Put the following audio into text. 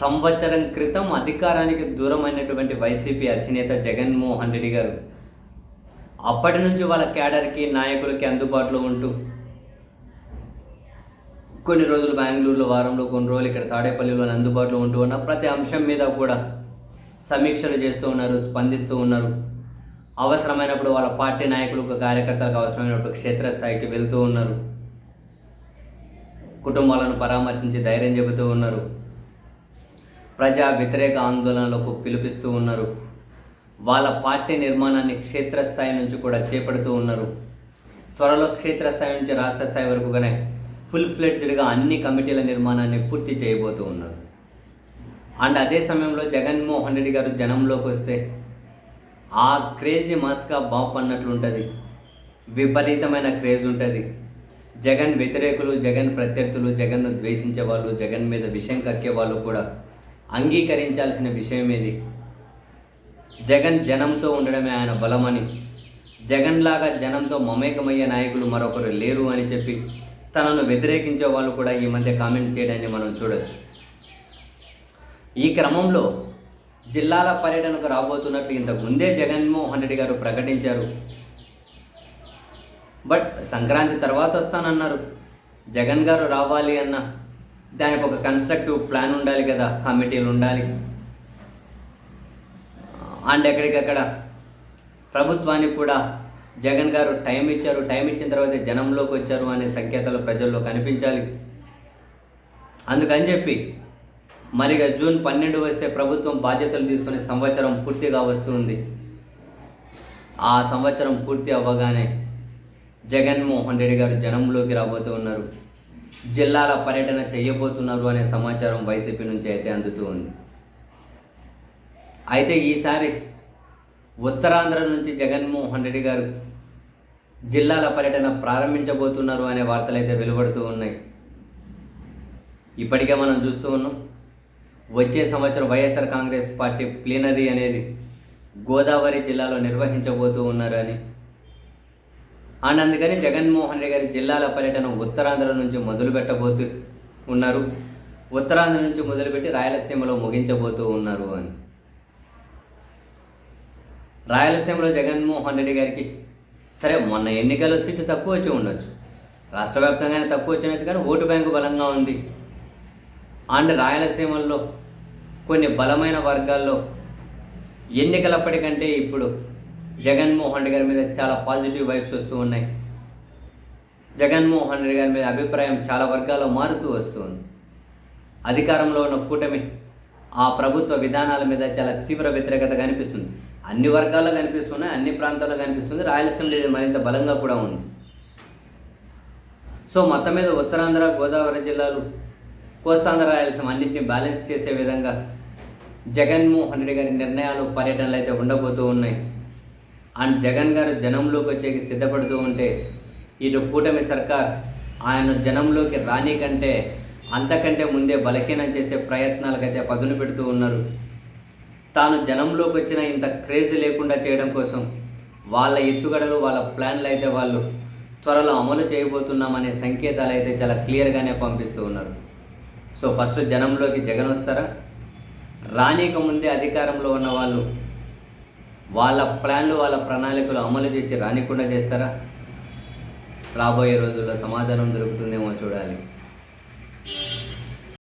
సంవత్సరం క్రితం అధికారానికి దూరమైనటువంటి వైసీపీ అధినేత జగన్మోహన్ రెడ్డి గారు అప్పటి నుంచి వాళ్ళ క్యాడర్కి నాయకులకి అందుబాటులో ఉంటూ కొన్ని రోజులు బెంగళూరులో వారంలో కొన్ని రోజులు ఇక్కడ తాడేపల్లిలో అందుబాటులో ఉంటూ ఉన్న ప్రతి అంశం మీద కూడా సమీక్షలు చేస్తూ ఉన్నారు స్పందిస్తూ ఉన్నారు. అవసరమైనప్పుడు వాళ్ళ పార్టీ నాయకులకు కార్యకర్తలకు అవసరమైనప్పుడు క్షేత్రస్థాయికి వెళ్తూ ఉన్నారు. కుటుంబాలను పరామర్శించి ధైర్యం చెబుతూ ఉన్నారు. ప్రజా వ్యతిరేక ఆందోళనలకు పిలిపిస్తూ ఉన్నారు. వాళ్ళ పార్టీ నిర్మాణాన్ని క్షేత్రస్థాయి నుంచి కూడా చేపడుతూ ఉన్నారు. త్వరలో క్షేత్రస్థాయి నుంచి రాష్ట్ర స్థాయి వరకుగానే ఫుల్ ఫ్లెడ్జ్డ్గా అన్ని కమిటీల నిర్మాణాన్ని పూర్తి చేయబోతూ ఉన్నారు. అండ్ అదే సమయంలో జగన్మోహన్ రెడ్డి గారు జనంలోకి వస్తే ఆ క్రేజీ మాస్గా బాప్ అన్నట్లు ఉంటుంది. విపరీతమైన క్రేజ్ ఉంటుంది. జగన్ వ్యతిరేకులు జగన్ ప్రత్యర్థులు జగన్ను ద్వేషించే వాళ్ళు జగన్ మీద విషయం కక్కే వాళ్ళు కూడా అంగీకరించాల్సిన విషయం ఏది జగన్ జనంతో ఉండడమే ఆయన బలమని జగన్లాగా జనంతో మమేకమయ్యే నాయకులు మరొకరు లేరు అని చెప్పి తనను వ్యతిరేకించే వాళ్ళు కూడా ఈ మధ్య కామెంట్ చేయడాన్ని మనం చూడొచ్చు. ఈ క్రమంలో జిల్లాల పర్యటనకు రాబోతున్నట్లు ఇంతకు ముందే జగన్మోహన్ రెడ్డి గారు ప్రకటించారు. బట్ సంక్రాంతి తర్వాత వస్తానన్నారు. జగన్ గారు రావాలి అన్న దానికి ఒక కన్స్ట్రక్టివ్ ప్లాన్ ఉండాలి కదా కమిటీలు ఉండాలి. అండ్ ఎక్కడికక్కడ ప్రభుత్వానికి కూడా జగన్ గారు టైం ఇచ్చారు టైం ఇచ్చిన తర్వాత జనంలోకి వచ్చారు అనే సంకేతాలు ప్రజల్లో కనిపించాలి. అందుకని చెప్పి మరిగా జూన్ పన్నెండు వస్తే ప్రభుత్వం బాధ్యతలు తీసుకునే సంవత్సరం పూర్తిగా వస్తుంది ఆ సంవత్సరం పూర్తి అవ్వగానే జగన్మోహన్ రెడ్డి గారు జనంలోకి రాబోతూ ఉన్నారు. జిల్లాల పర్యటన చేయబోతున్నారు అనే సమాచారం వైసీపీ నుంచి అయితే అందుతూ ఉంది. అయితే ఈసారి ఉత్తరాంధ్ర నుంచి జగన్మోహన్ రెడ్డి గారు జిల్లాల పర్యటన ప్రారంభించబోతున్నారు అనే వార్తలు అయితే వెలువడుతూ ఉన్నాయి. ఇప్పటికే మనం చూస్తూ ఉన్నాం. వచ్చే సంవత్సరం వైఎస్ఆర్ కాంగ్రెస్ పార్టీ ప్లీనరీ అనేది గోదావరి జిల్లాలో నిర్వహించబోతూ ఉన్నారని అండ్ అందుకని జగన్మోహన్ రెడ్డి గారి జిల్లాల పర్యటన ఉత్తరాంధ్ర నుంచి మొదలు పెట్టబోతూ ఉన్నారు. ఉత్తరాంధ్ర నుంచి మొదలుపెట్టి రాయలసీమలో ముగించబోతూ ఉన్నారు అని. రాయలసీమలో జగన్మోహన్ రెడ్డి గారికి సరే మొన్న ఎన్నికల్లో సీట్లు తక్కువ వచ్చి ఉండొచ్చు. రాష్ట్ర వ్యాప్తంగానే తక్కువ వచ్చినచ్చు కానీ ఓటు బ్యాంకు బలంగా ఉంది. అండ్ రాయలసీమల్లో కొన్ని బలమైన వర్గాల్లో ఎన్నికలప్పటికంటే ఇప్పుడు జగన్మోహన్ రెడ్డి గారి మీద చాలా పాజిటివ్ వైబ్స్ వస్తూ ఉన్నాయి. జగన్మోహన్ రెడ్డి గారి మీద అభిప్రాయం చాలా వర్గాల్లో మారుతూ వస్తుంది అధికారంలో ఉన్న కూటమి ఆ ప్రభుత్వ విధానాల మీద చాలా తీవ్ర వ్యతిరేకత కనిపిస్తుంది. అన్ని వర్గాల్లో కనిపిస్తున్నాయి అన్ని ప్రాంతాల్లో కనిపిస్తుంది. రాయలసీమలో ఇది మరింత బలంగా కూడా ఉంది. సో మొత్తం మీద ఉత్తరాంధ్ర గోదావరి జిల్లాలు కోస్తాంధ్ర రాయలసీమ అన్నింటినీ బ్యాలెన్స్ చేసే విధంగా జగన్మోహన్ రెడ్డి గారి నిర్ణయాలు పర్యటనలు అయితే ఉండబోతూ ఉన్నాయి. అండ్ జగన్ గారు జనంలోకి వచ్చేకి సిద్ధపడుతూ ఉంటే ఇటు కూటమి సర్కార్ ఆయన జనంలోకి రాని కంటే అంతకంటే ముందే బలహీనం చేసే ప్రయత్నాలకైతే పదును పెడుతూ ఉన్నారు. తాను జనంలోకి వచ్చిన ఇంత క్రేజ్ లేకుండా చేయడం కోసం వాళ్ళ ఎత్తుగడలు వాళ్ళ ప్లాన్లు అయితే వాళ్ళు త్వరలో అమలు చేయబోతున్నామనే సంకేతాలు అయితే చాలా క్లియర్గానే పంపిస్తూ ఉన్నారు. సో ఫస్ట్ జనంలోకి జగన్ వస్తారా? రానీక ముందే అధికారంలో ఉన్న వాళ్ళు వాళ్ళ ప్లాన్లు వాళ్ళ ప్రణాళికలు అమలు చేసి రానికుండా చేస్తారా? రాబోయే రోజుల్లో సమాధానం దొరుకుతుందేమో చూడాలి.